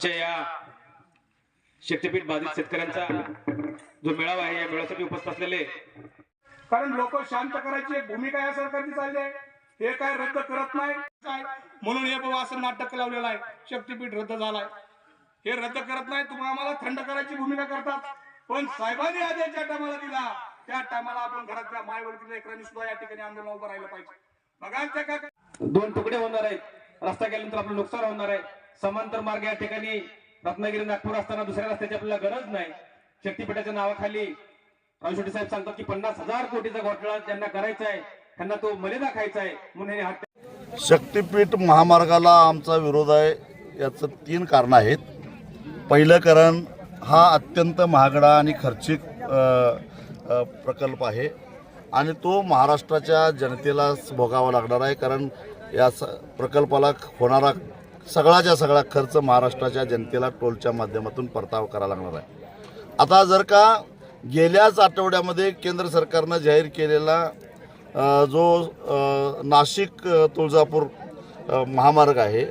आजच्या या शक्तीपीठ बाधित शेतकऱ्यांचा जो मेळावा आहे या मेळाव्यासाठी उपस्थित असलेले. कारण लोक शांत करायची एक भूमिका या सरकारची चालली आहे. हे काय रद्द करत नाही? काय म्हणून हे बाबा असं नाटक लावलेलं आहे. शक्तीपीठ रद्द झालाय. हे रद्द करत नाही तुम्ही आम्हाला थंड करायची भूमिका करतात. पण साहेबांनी आदेश ज्या टायमाला दिला त्या टायमाला आपण घरातल्या मायवरती लेकरांनी सुद्धा या ठिकाणी आंदोलन उभं राहिलं पाहिजे. बघा त्या काय दोन तुकडे होणार आहेत. रस्ता गेल्यानंतर आपलं नुकसान होणार आहे. समांतर मार्ग या ठिकाणी रत्नागिरी नागपूर असताना दुसऱ्या रस्त्याची आपल्याला गरज नाही. शक्तीपीठाच्या नावाखाली रावशेट्टी साहेब सांगतात की पन्नास हजार कोटीचा घोटाळा त्यांना करायचा आहे. त्यांना तो मलिदा खायचा आहे म्हणून हे शक्तीपीठ महामार्गाला आमचा विरोध आहे याचं तीन कारण आहेत. पहिलं कारण हा अत्यंत महागडा आणि खर्चिक प्रकल्प आहे आणि तो महाराष्ट्राच्या जनतेला भोगावा लागणार आहे कारण या स प्रकल्पाला होणारा सगळाच्या सगळा खर्च महाराष्ट्राच्या जनतेला टोलच्या माध्यमातून परतावा करावा लागणार आहे. आता जर का गेल्याच आठवड्यामध्ये केंद्र सरकारनं जाहीर केलेला जो नाशिक तुळजापूर महामार्ग आहे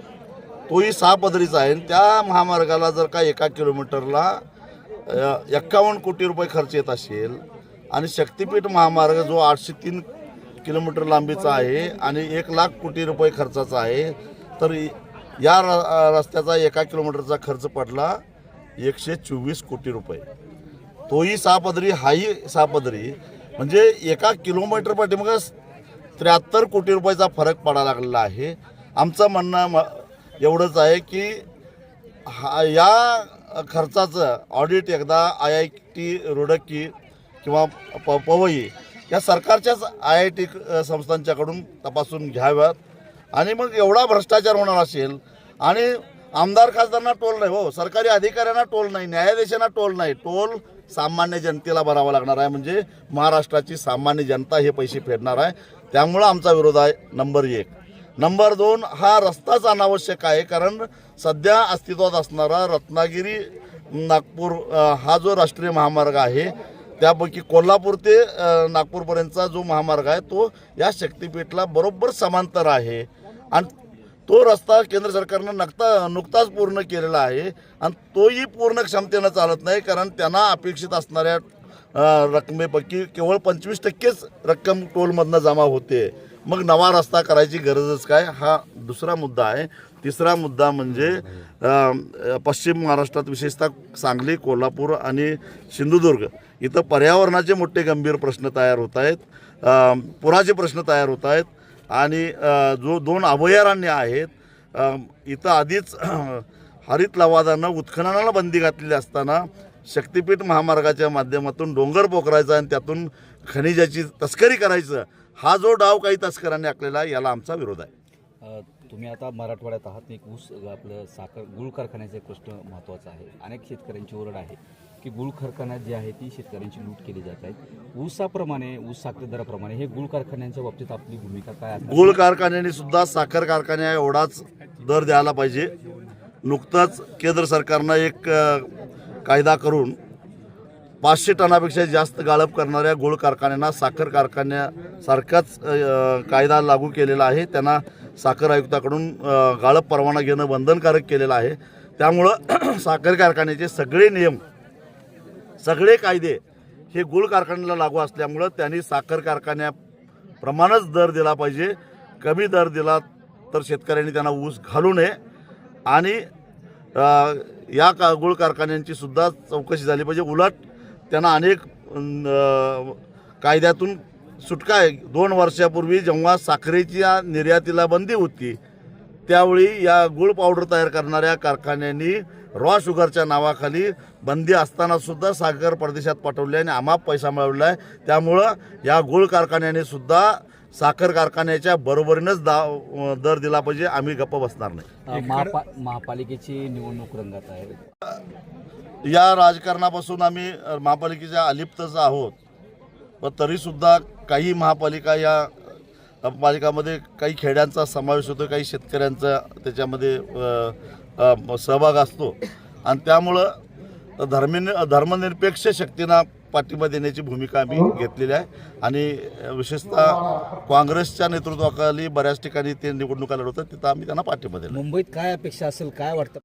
तोही सहा पदरीचा आहे आणि त्या महामार्गाला जर का एका किलोमीटरला एक्कावन्न कोटी रुपये खर्च येत असेल आणि शक्तीपीठ महामार्ग जो आठशे तीन किलोमीटर लांबीचा आहे आणि एक लाख कोटी रुपये खर्चाचा आहे तर या र रस्त्याचा एका किलोमीटरचा खर्च पडला एकशे चोवीस कोटी रुपये. तोही सापदरी हाही सापदरी. म्हणजे एका किलोमीटर मग त्र्याहत्तर कोटी रुपयाचा फरक पडायला लागलेला आहे. आमचं म्हणणं म एवढंच आहे की हा या खर्चाचं ऑडिट एकदा आय आय टी रुडकी किंवा प पवई या सरकारच्याच आय आय टी संस्थांच्याकडून तपासून घ्याव्यात. आणि मग एवढा भ्रष्टाचार होणार असेल आणि आमदार खासदारांना टोल नाही हो सरकारी अधिकाऱ्यांना टोल नाही न्यायाधीशांना टोल नाही. टोल सामान्य जनतेला भरावा लागणार आहे म्हणजे महाराष्ट्राची सामान्य जनता हे पैसे फेडणार आहे. त्यामुळं आमचा विरोध आहे नंबर एक. नंबर दोन हा रस्ताच अनावश्यक आहे कारण सध्या अस्तित्वात असणारा रत्नागिरी नागपूर हा जो राष्ट्रीय महामार्ग आहे त्यापैकी कोल्हापूर ते नागपूरपर्यंतचा जो महामार्ग आहे तो या शक्तीपीठला बरोबर समांतर आहे. आणि तो रस्ता केंद्र सरकारनं नकता नुकताच पूर्ण केलेला आहे आणि तोही पूर्ण क्षमतेनं चालत नाही कारण त्यांना अपेक्षित असणाऱ्या रकमेपैकी केवळ पंचवीस टक्केच रक्कम टोलमधनं जमा होते. मग नवा रस्ता करायची गरजच काय? हा दुसरा मुद्दा आहे. तिसरा मुद्दा म्हणजे पश्चिम महाराष्ट्रात विशेषतः सांगली कोल्हापूर आणि सिंधुदुर्ग इथं पर्यावरणाचे मोठे गंभीर प्रश्न तयार होत आहेत. पुराचे प्रश्न तयार होत आहेत. आणि जो दोन अभयारण्य आहेत इथं आधीच हरित लवादानं उत्खननाला बंदी घातलेली असताना शक्तिपीठ महामार्गाच्या माध्यमातून डोंगर पोखरायचा आणि त्यातून खनिजाची तस्करी करायचं हा जो डाव काही तस्करांनी आखलेला आहे याला आमचा विरोध आहे. तुम्ही आता मराठवाड्यात आहात एक ऊस आपलं साखर गुळ कारखान्याचा एक प्रश्न महत्त्वाचा आहे. अनेक शेतकऱ्यांची ओरड आहे. की गुळ कारखान्यात जी आहे ती शेतकऱ्यांची लूट केली जात आहे. ऊसाप्रमाणे ऊस साखर दराप्रमाणे हे गुळ कारखान्यांच्या बाबतीत आपली भूमिका काय गुळ कारखान्याने सुद्धा साखर कारखान्या एवढाच दर द्यायला पाहिजे. नुकतंच केंद्र सरकारनं एक कायदा करून पाचशे टनापेक्षा जास्त गाळप करणाऱ्या गुळ कारखान्यांना साखर कारखान्यासारखाच कायदा लागू केलेला आहे. त्यांना साखर आयुक्ताकडून गाळप परवाना घेणं बंधनकारक केलेलं आहे. त्यामुळं साखर कारखान्याचे सगळे नियम सगळे कायदे हे गुळ कारखान्याला लागू असल्यामुळं त्यांनी साखर कारखान्याप्रमाणेच दर दिला पाहिजे. कमी दर दिला तर शेतकऱ्यांनी त्यांना ऊस घालू नये. आणि या का गुळ कारखान्यांची सुद्धा चौकशी झाली पाहिजे. उलट त्यांना अनेक कायद्यातून सुटका आहे. दोन वर्षापूर्वी जेव्हा साखरेच्या निर्यातीला बंदी होती त्यावेळी या गुळ पावडर तयार करणाऱ्या कारखान्यांनी रॉ शुगरच्या नावाखाली बंदी असताना सुद्धा साखर परदेशात पाठवली आणि आमाप पैसा मिळवला आहे. त्यामुळं या गुळ कारखान्याने सुद्धा साखर कारखान्याच्या बरोबरीनंच दा दर दिला पाहिजे. आम्ही गप्प बसणार नाही. महापा महापालिकेची निवडणूक रंगात आहे. या राजकारणापासून आम्ही महापालिकेच्या अलिप्तच आहोत. पण तरीसुद्धा काही महापालिका या पालिकामध्ये काही खेड्यांचा समावेश होतो काही शेतकऱ्यांचा त्याच्यामध्ये सहभाग असतो. आणि त्यामुळं धर्मी धर्मनिरपेक्ष शक्तींना पाठिंबा देण्याची भूमिका आम्ही घेतलेली आहे. आणि विशेषतः काँग्रेसच्या नेतृत्वाखाली बऱ्याच ठिकाणी ते निवडणुका लढवतात तिथं आम्ही त्यांना पाठिंबा दिला. मुंबईत काय अपेक्षा असेल काय वाटतं?